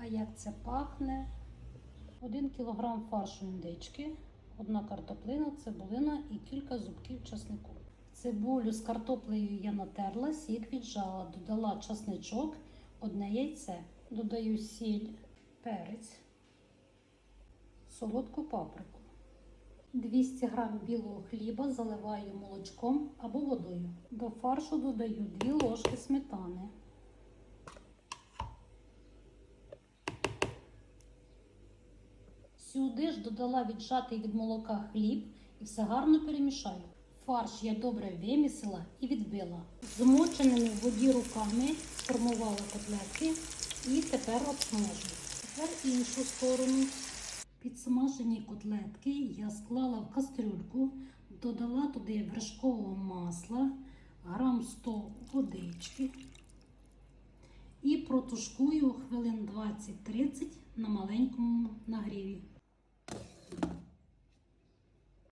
А як це пахне? 1 кг фаршу індички, одна картоплина, цибулина і кілька зубків часнику. Цибулю з картоплею я натерла, сік віджала, додала часничок, одне яйце. Додаю сіль, перець, солодку паприку. 200 г білого хліба заливаю молочком або водою. До фаршу додаю 2 ложки сметани. Сюди ж додала віджатий від молока хліб і все гарно перемішаю. Фарш я добре вимісила і відбила. Змоченими в воді руками сформувала котлетки і тепер обсмажую. Тепер іншу сторону. Підсмажені котлетки я склала в кастрюльку, додала туди вершкового масла, грам 100 водички і протушкую хвилин 20-30 на маленькому нагріві.